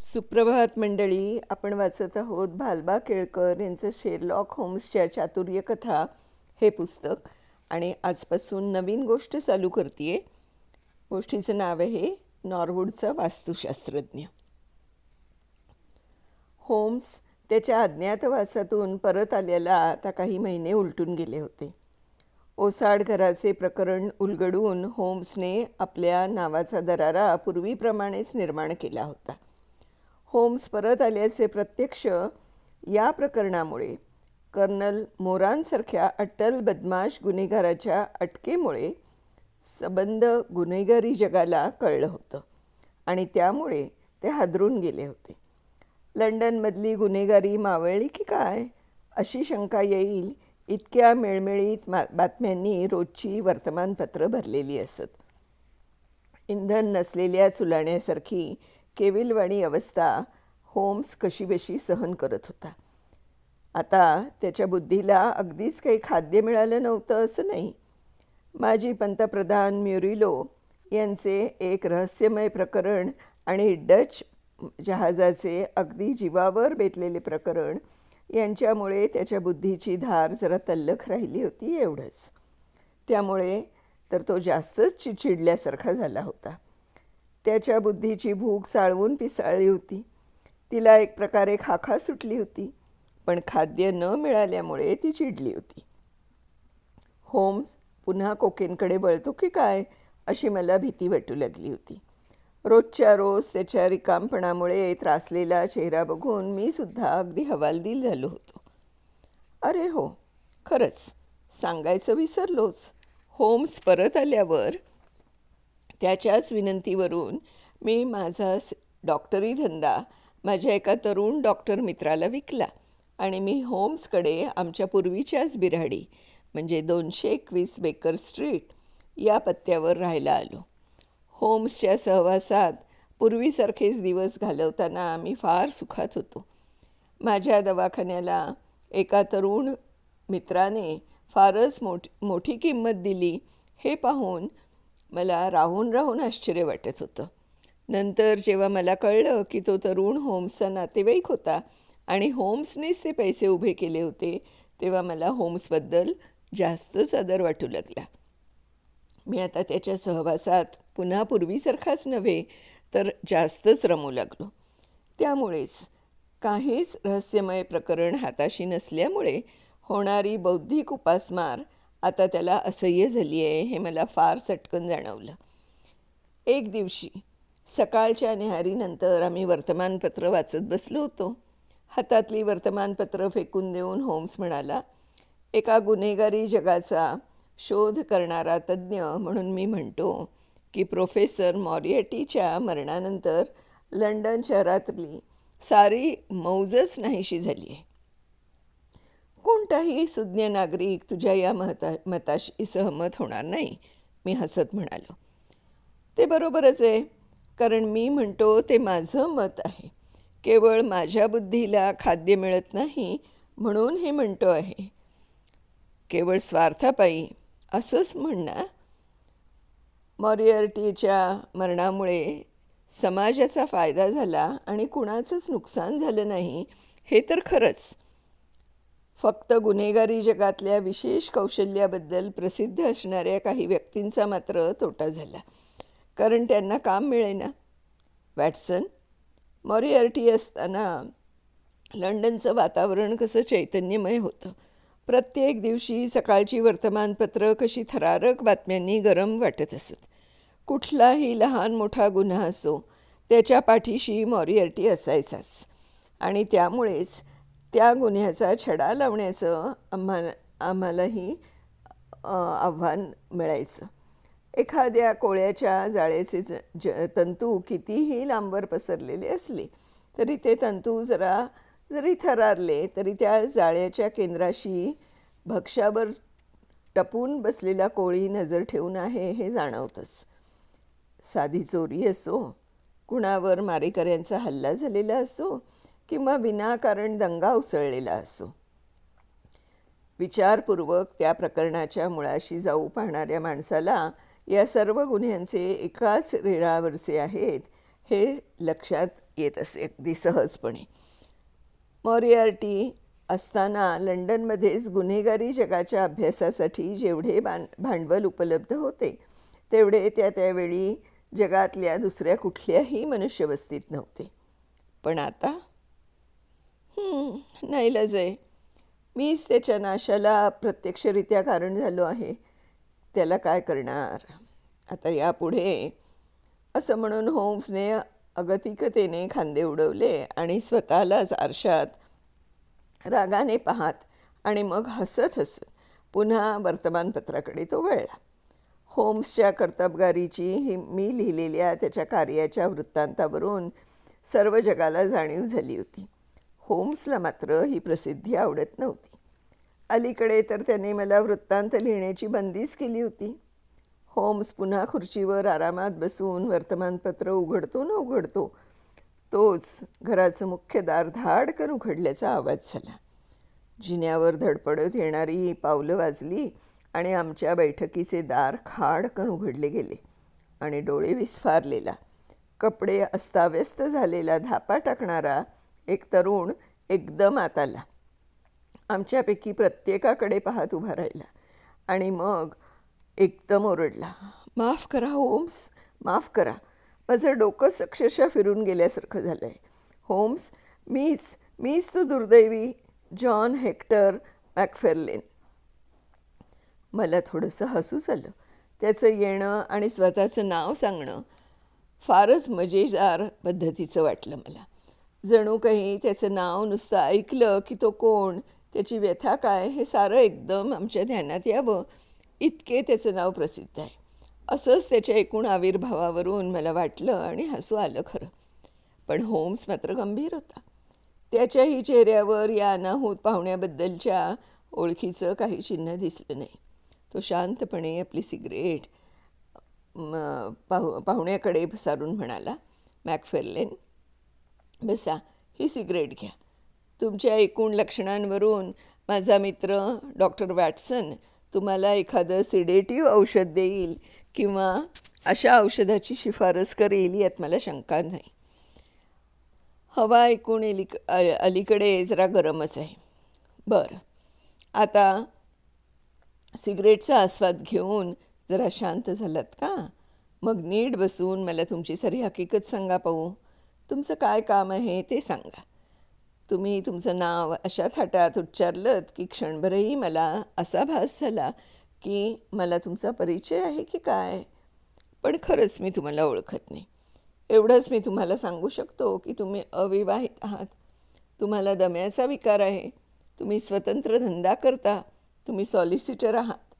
सुप्रभात मंडळी आपण वाचत आहोत भालबा केळकर यांचं शेरलॉक होम्सच्या चातुर्यकथा हे पुस्तक. आणि आजपासून नवीन गोष्ट चालू करते गोष्टीचं नाव आहे नॉर्वूडचा वास्तुशास्त्रज्ञ. होम्स त्याच्या अज्ञातवासातून परत आल्याला आता काही महिने उलटून गेले होते. ओसाड घराचे प्रकरण उलगडून होम्सने आपल्या नावाचा दरारा पूर्वीप्रमाणेच निर्माण केला होता. होम्स परत आल्याचे प्रत्यक्ष या प्रकरणामुळे कर्नल मोरांसारख्या अटल बदमाश गुन्हेगाराच्या अटकेमुळे सबंध गुन्हेगारी जगाला कळलं होतं आणि त्यामुळे ते हादरून गेले होते. लंडनमधली गुन्हेगारी मावळली की काय? अशी शंका येईल इतक्या मिळमिळीत मा बातम्यांनी रोजची वर्तमानपत्रं भरलेली असत. इंधन नसलेल्या चुलाण्यासारखी केविलवाणी अवस्था होम्स कशीबशी सहन करत होता. आता त्याच्या बुद्धीला अगदीच काही खाद्य मिळालं नव्हतं असं नाही. माजी पंतप्रधान म्युरिलो यांचे एक रहस्यमय प्रकरण आणि डच जहाजाचे अगदी जीवावर बेतलेले प्रकरण यांच्यामुळे त्याच्या बुद्धीची धार जरा तल्लख राहिली होती एवढंच. त्यामुळे तर तो जास्तच चिडल्यासारखा झाला होता. त्याच्या बुद्धीची भूक साळवून पिसाळली होती. तिला एक प्रकारे खाखा सुटली होती पण खाद्य न मिळाल्यामुळे ती चिडली होती. होम्स पुन्हा कोकेनकडे बळतो की काय? अशी मला भीती वाटू लागली होती. रोजच्या रोज त्याच्या रिकामपणामुळे त्रासलेला चेहरा बघून मी सुद्धा अगदी हवालदिल झालो होतो. अरे हो खरंच सांगायचं विसरलोच. होम्स परत आल्यावर त्याच्याच विनंतीवरून मी माझा डॉक्टरी धंदा माझ्या एका तरुण डॉक्टर मित्राला विकला आणि मी होम्सकडे आमच्या पूर्वीच्याच बिराडी म्हणजे दोनशे एकवीस बेकर स्ट्रीट या पत्त्यावर राहायला आलो. होम्सच्या सहवासात पूर्वीसारखेच दिवस घालवताना आम्ही फार सुखात होतो. माझ्या दवाखान्याला एका तरुण मित्राने फारच मोठ मोठी किंमत दिली हे पाहून मला राहून राहून आश्चर्य वाटत होतं. नंतर जेव्हा मला कळलं की तो तरुण होम्सचा नातेवाईक होता आणि होम्सनेच ते पैसे उभे केले होते तेव्हा मला होम्सबद्दल जास्तच आदर वाटू लागला. मी आता त्याच्या सहवासात पुन्हा पूर्वीसारखाच नव्हे तर जास्तच रमू लागलो. त्यामुळेच काहीच रहस्यमय प्रकरण हाताशी नसल्यामुळे होणारी बौद्धिक उपासमार आता त्याला असह्य झाली आहे हे मला फार चटकन जाणवलं. एक दिवशी सकाळच्या न्याहारीनंतर आम्ही वर्तमानपत्र वाचत बसलो होतो. हातातली वर्तमानपत्र फेकून देऊन होम्स म्हणाला एका गुन्हेगारी जगाचा शोध करणारा तज्ज्ञ म्हणून मी म्हणतो की प्रोफेसर मॉरियटीच्या मरणानंतर लंडन शहरातली सारी मौजच नाहीशी झाली आहे कोणताही सुज्ञ नागरिक तुझ्या या महता मताशी सहमत होणार नाही मी हसत म्हणालो. ते बरोबरच आहे कारण मी म्हणतो ते माझं मत आहे. केवळ माझ्या बुद्धीला खाद्य मिळत नाही म्हणून हे म्हणतो आहे. केवळ स्वार्थापायी असंच म्हणणं? मॉरियर्टीच्या मरणामुळे समाजाचा फायदा झाला आणि कुणाचंच नुकसान झालं नाही हे तर खरंच. फक्त गुन्हेगारी जगातल्या विशेष कौशल्याबद्दल प्रसिद्ध असणाऱ्या काही व्यक्तींचा मात्र तोटा झाला. कारण त्यांना काम मिळेना. वॅटसन मॉरिअर्टी असताना लंडनचं वातावरण कसं चैतन्यमय होतं. प्रत्येक दिवशी सकाळची वर्तमानपत्रं कशी थरारक बातम्यांनी गरम वाटत असत. कुठलाही लहान मोठा गुन्हा असो त्याच्या पाठीशी मॉरिअर्टी असायचाच. आणि त्यामुळेच त्या गुन्ह्याचा छडा लावण्याचं आम्हा आम्हालाही आव्हान मिळायचं. एखाद्या कोळ्याच्या जाळ्याचे ज ज तंतू कितीही लांबवर पसरलेले असले तरी ते तंतू जरा जरी थरारले तरी त्या जाळ्याच्या केंद्राशी भक्ष्यावर टपून बसलेला कोळी नजर ठेवून आहे हे जाणवतंच. साधी चोरी असो कुणावर मारेकऱ्यांचा हल्ला झालेला असो किंवा विनाकारण दंगा उसळलेला असो. विचारपूर्वक त्या प्रकरणाच्या मुळाशी जाऊ पाहणाऱ्या माणसाला या सर्व गुन्ह्यांचे एकाच रेळावरचे आहेत हे लक्षात येत असे अगदी सहजपणे. मॉरियार्टी असताना लंडनमध्येच गुन्हेगारी जगाच्या अभ्यासासाठी जेवढे बां भांडवल उपलब्ध होते तेवढे त्या त्यावेळी जगातल्या दुसऱ्या कुठल्याही मनुष्यवस्तीत नव्हते. पण आता नाही आहे मीच त्याच्या नाशाला प्रत्यक्षरित्या कारण झालो आहे. त्याला काय करणार? आता यापुढे असं म्हणून होम्सने अगतिकतेने खांदे उडवले आणि स्वतःलाच आरशात रागाने पाहत आणि मग हसत हसत पुन्हा वर्तमानपत्राकडे तो वळला. होम्सच्या कर्तबगारीची ही मी लिहिलेल्या त्याच्या कार्याच्या वृत्तांतावरून सर्व जगाला जाणीव झाली होती. होम्सला मात्र ही प्रसिद्धी आवडत नव्हती. अलीकडे तर त्याने मला वृत्तांत लिहिण्याची बंदीच केली होती. होम्स पुन्हा खुर्चीवर आरामात बसून वर्तमानपत्र उघडतो न उघडतो तोच घराचं मुख्य दार धाडकन उघडल्याचा आवाज झाला. जिन्यावर धडपडत येणारी पावलं वाजली आणि आमच्या बैठकीचे दार खाडकन उघडले गेले आणि डोळे विस्फारलेला कपडे अस्ताव्यस्त झालेला धापा टाकणारा एक तरुण एकदम आत आला आमच्यापैकी प्रत्येकाकडे पाहत उभा राहिला. आणि मग एकदम ओरडला माफ करा होम्स माफ करा. माझं डोकंच अक्षरशः फिरून गेल्यासारखं झालं आहे होम्स मीच मीच तो दुर्दैवी जॉन हेक्टर मॅकफेरलेन. मला थोडंसं हसूच आलं. त्याचं येणं आणि स्वतःचं नाव सांगणं फारच मजेदार पद्धतीचं वाटलं मला. जणू काही त्याचं नाव नुसतं ऐकलं की तो कोण? त्याची व्यथा काय? हे सारं एकदम आमच्या ध्यानात यावं. इतके त्याचं नाव प्रसिद्ध आहे. असंच त्याच्या एकूण आविर्भावावरून मला वाटलं आणि हसू आलं खरं. पण होम्स मात्र गंभीर होता. त्याच्याही चेहऱ्यावर या अनाहूत पाहुण्याबद्दलच्या ओळखीचं काही चिन्ह दिसलं नाही. तो शांतपणे आपली सिगरेट पाहु पाहुण्याकडे सारून म्हणाला मॅकफेरलेन बसा ही सिगरेट घ्या. तुमच्या एकूण लक्षणांवरून माझा मित्र डॉक्टर वॅटसन तुम्हाला एखादं सिडेटिव्ह औषध देईल किंवा अशा औषधाची शिफारस करेल यात मला शंका नाही. हवा ऐकून एलिक अलीकडे जरा गरमच आहे. बरं आता सिगरेटचा आस्वाद घेऊन जरा शांत झालात का? मग नीट बसून मला तुमची सारी हकीकत सांगा पाहू. तुमचं काय काम आहे ते सांगा. तुम्ही तुमचं नाव अशा थाटात उच्चारलं की क्षणभरही मला असा भास झाला की मला तुमचा परिचय आहे की काय? पण खरंच मी तुम्हाला ओळखत नाही. एवढंच मी तुम्हाला सांगू शकतो की तुम्ही अविवाहित आहात. तुम्हाला दम्याचा विकार आहे. तुम्ही स्वतंत्र धंदा करता. तुम्ही सॉलिसिटर आहात.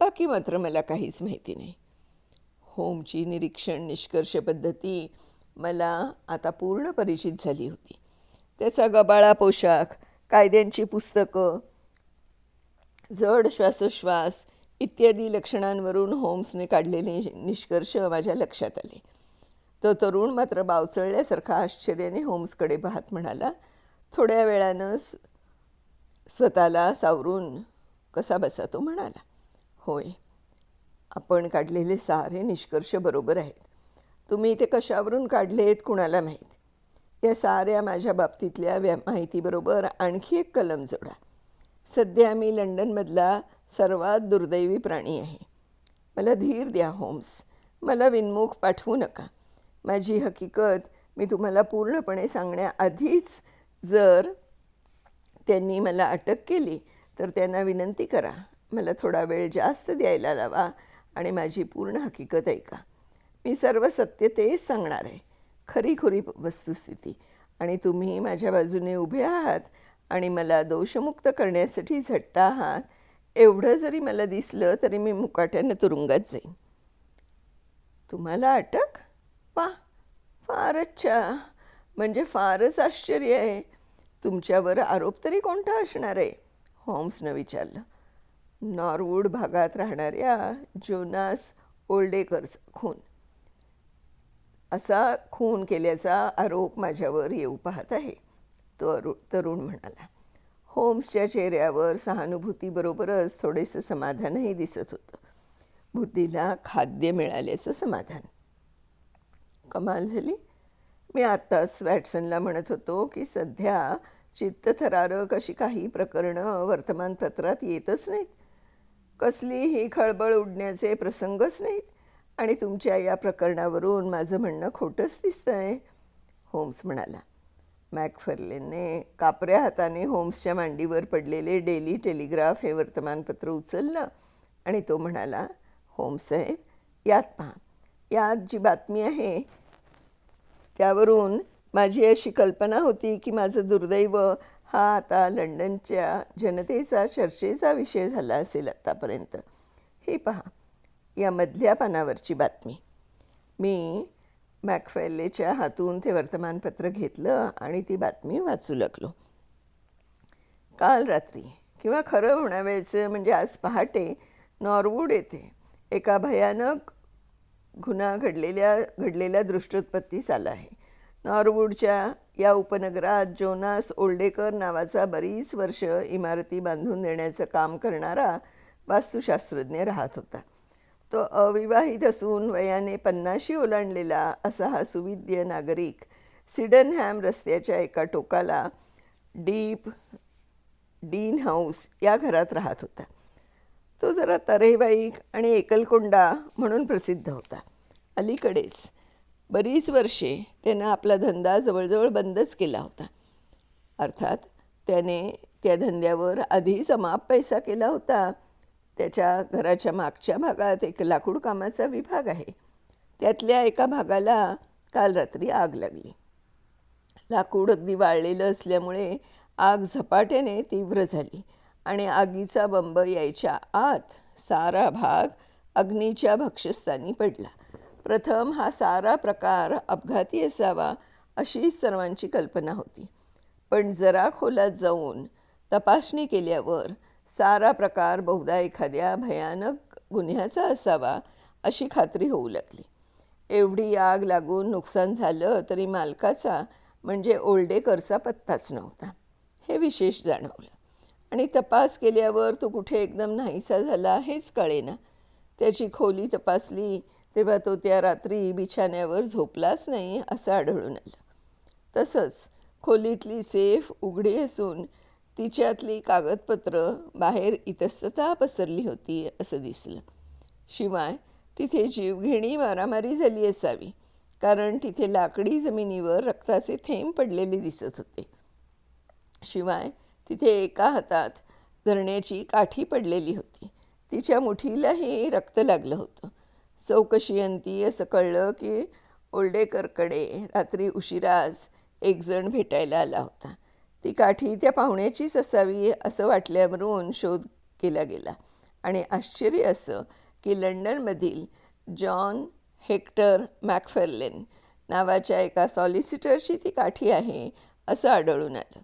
बाकी मात्र मला काहीच माहिती नाही. होमची निरीक्षण निष्कर्ष पद्धती मला आता पूर्ण परिचित झाली होती. त्याचा गबाळा पोशाख कायद्यांची पुस्तकं जड श्वासोश्वास इत्यादी लक्षणांवरून होम्सने काढलेले निष्कर्ष माझ्या लक्षात आले. तो तरुण मात्र बावचळल्यासारखा आश्चर्याने होम्सकडे पाहत म्हणाला थोड्या वेळानं स्वतःला सावरून कसा बसा? तो म्हणाला होय आपण काढलेले सारे निष्कर्ष बरोबर आहेत. तुम्ही ते कशावरून काढलेत कुणाला माहीत? या साऱ्या माझ्या बाबतीतल्या व्या माहितीबरोबर आणखी एक कलम जोडा. सध्या मी लंडनमधला सर्वात दुर्दैवी प्राणी आहे. मला धीर द्या होम्स. मला विनमुख पाठवू नका. माझी हकीकत मी तुम्हाला पूर्णपणे सांगण्याआधीच जर त्यांनी मला अटक केली तर त्यांना विनंती करा. मला थोडा वेळ जास्त द्यायला लावा आणि माझी पूर्ण हकीकत ऐका. मी सर्व सत्य तेच सांगणार आहे. खरी खुरी वस्तुस्थिती. आणि तुम्ही माझ्या बाजूने उभे आहात आणि मला दोषमुक्त करण्यासाठी झट्टा आहात एवढं जरी मला दिसलं तरी मी मुकाट्यानं तुरुंगात जाईन. तुम्हाला अटक? वा फारच छा म्हणजे फारच आश्चर्य आहे. तुमच्यावर आरोप तरी कोणता असणार आहे? होम्सनं विचारलं. नॉरवूड भागात राहणाऱ्या जोनास ओल्डेकरचा खून. असा खून केल्याचा आरोप माझ्यावर येऊ पाहत आहे तो अरु तरुण म्हणाला. होम्सच्या चेहऱ्यावर सहानुभूतीबरोबरच थोडेसे समाधानही दिसत होतं. बुद्धीला खाद्य मिळाल्याचं समाधान. कमाल झाली. मी आत्ताच वॅटसनला म्हणत होतो की सध्या चित्तथरारक अशी काही प्रकरणं वर्तमानपत्रात येतच नाहीत. कसलीही खळबळ उडण्याचे प्रसंगच नाहीत. आणि तुमच्या या प्रकरणावरून माझं म्हणणं खोटंच दिसतंय. होम्स म्हणाला. मॅकफर्लेनने कापऱ्या हाताने होम्सच्या मांडीवर पडलेले डेली टेलिग्राफ हे वर्तमानपत्र उचललं आणि तो म्हणाला होम्ससाहेब यात पहा. यात जी बातमी आहे त्यावरून माझी अशी कल्पना होती की माझं दुर्दैव हा आता लंडनच्या जनतेचा चर्चेचा विषय झाला असेल आत्तापर्यंत हे पहा. या मधल्या पानावरची बातमी. मी मॅकफेल्लेच्या हातून ते वर्तमानपत्र घेतलं आणि ती बातमी वाचू लागलो. काल रात्री किंवा खरं म्हणावायचं म्हणजे आज पहाटे नॉरवूड येथे एका भयानक गुन्हा घडलेल्या घडलेल्या दृष्टोत्पत्तीस आला आहे. नॉरवूडच्या या उपनगरात जोनास ओल्डेकर नावाचा बरीच वर्ष इमारती बांधून देण्याचं काम करणारा वास्तुशास्त्रज्ञ राहत होता. तो अविवाहित असून वयाने पन्नाशी ओलांडलेला असा हा सुविद्य नागरिक सिडनहॅम रस्त्याच्या एका टोकाला डीप डीन हाऊस या घरात राहत होता. तो जरा तरेवाईक आणि एकलकोंडा म्हणून प्रसिद्ध होता. अलीकडेच बरीच वर्षे त्यानं आपला धंदा जवळजवळ बंदच केला होता. अर्थात त्याने त्या धंद्यावर आधी समाप पैसा केला होता. त्याच्या घराच्या मागच्या भागात एक लाकूड कामाचा विभाग आहे. त्यातल्या एका भागाला काल रात्री आग लागली. लाकूड अगदी वाळलेलं असल्यामुळे आग झपाट्याने तीव्र झाली आणि आगीचा बंब यायच्या आत सारा भाग अग्नीच्या भक्षस्थानी पडला. प्रथम हा सारा प्रकार अपघाती असावा अशी सर्वांची कल्पना होती. पण जरा खोलात जाऊन तपासणी केल्यावर सारा प्रकार बहुधा एखाद्या भयानक गुन्ह्याचा असावा अशी खात्री होऊ लागली. एवढी आग लागून नुकसान झालं तरी मालकाचा म्हणजे ओल्डेकरचा पत्ताच नव्हता. हे विशेष जाणवलं. आणि तपास केल्यावर तो कुठे एकदम नाहीसा झाला हेच कळेना. त्याची खोली तपासली तेव्हा तो त्या रात्री बिछाण्यावर झोपलाच नाही असं आढळून आलं. तसंच खोलीतली सेफ उघडी असून तिच्यातली कागदपत्रं बाहेर इतस्तता पसरली होती असं दिसलं. शिवाय तिथे जीवघेणी मारामारी झाली असावी कारण तिथे लाकडी जमिनीवर रक्ताचे थेंब पडलेले दिसत होते. शिवाय तिथे एका हातात धरण्याची काठी पडलेली होती. तिच्या मुठीलाही रक्त लागलं होतं. चौकशी अंती असं कळलं की ओल्डेकरकडे रात्री उशिराच एकजण भेटायला आला होता. ती काठी त्या पाहुण्याचीच असावी असं वाटल्यावरून शोध केला गेला. आणि आश्चर्य असं की लंडनमधील जॉन हेक्टर मॅकफेर्लेन नावाच्या एका सॉलिसिटरची ती काठी आहे असं आढळून आलं.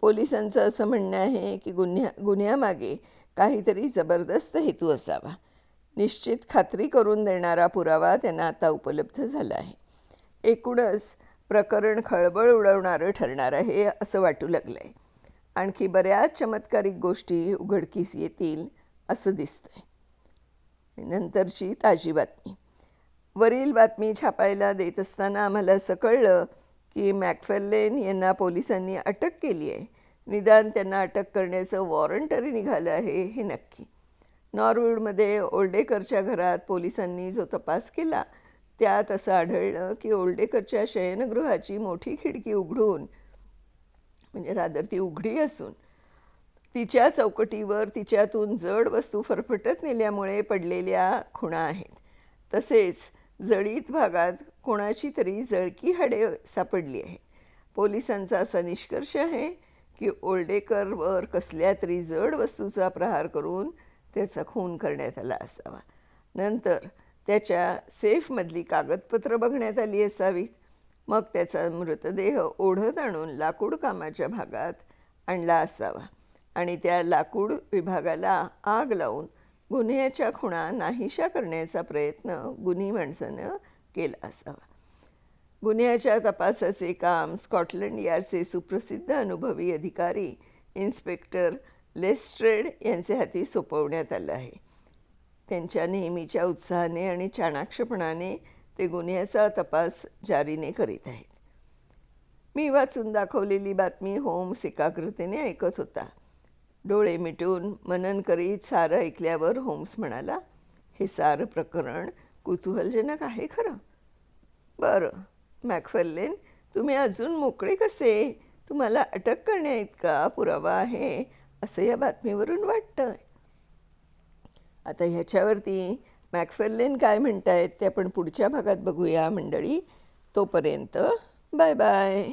पोलिसांचं असं म्हणणं आहे की गुन्ह्या गुन्ह्यामागे काहीतरी जबरदस्त हेतू असावा. निश्चित खात्री करून देणारा पुरावा त्यांना आता उपलब्ध झाला आहे. एकूणच प्रकरण खळबळ उडवणारं ठरणार आहे असं वाटू लागलं आहे आणखी बऱ्याच चमत्कारिक गोष्टी उघडकीस येतील असं दिसतंय. नंतरची ताजी बातमी. वरील बातमी छापायला देत असताना आम्हाला असं कळलं की मॅकफेल्लेन यांना पोलिसांनी अटक केली आहे. निदान त्यांना अटक करण्याचं वॉरंटरी निघालं आहे हे नक्की. नॉरवूडमध्ये ओल्डेकरच्या घरात पोलिसांनी जो तपास केला त्यात असं आढळलं की ओल्डेकरच्या शयनगृहाची मोठी खिडकी उघडून म्हणजे रादर ती उघडी असून तिच्या चौकटीवर तिच्यातून जड वस्तू फरफटत नेल्यामुळे पडलेल्या खुणा आहेत. तसेच जळीत भागात कोणाची तरी जळकी हाडे सापडली आहे पोलिसांचा असा निष्कर्ष आहे की ओल्डेकरवर कसल्या तरी जड वस्तूचा प्रहार करून त्याचा खून करण्यात आला असावा. नंतर त्याच्या सेफमधली कागदपत्रं बघण्यात आली असावीत. मग त्याचा मृतदेह ओढत आणून लाकूड कामाच्या भागात आणला असावा आणि त्या लाकूड विभागाला आग लावून गुन्ह्याच्या खुणा नाहीशा करण्याचा प्रयत्न गुन्ही माणसानं केला असावा. गुन्ह्याच्या तपासाचे काम स्कॉटलंड यार्डचे सुप्रसिद्ध अनुभवी अधिकारी इन्स्पेक्टर लेस्ट्रेड यांचे हाती सोपवण्यात आलं आहे. त्यांच्या नेहमीच्या उत्साहाने आणि चाणाक्षपणाने ते गुन्ह्याचा तपास जारीने करीत आहेत. मी वाचून दाखवलेली बातमी होम्स एकाग्रतेने ऐकत होता. डोळे मिटून मनन करीत सारं ऐकल्यावर होम्स म्हणाला हे सारं प्रकरण कुतूहलजनक आहे खरं. बरं मॅकफर्लेन तुम्ही अजून मोकळे कसे? तुम्हाला अटक करण्याइतका पुरावा आहे असं या बातमीवरून वाटतं आता ह्याच्यावरती मॅकफर्लेन काय म्हणतायत ते आपण पुढच्या भागात बघूया मंडळी. तोपर्यंत बाय बाय.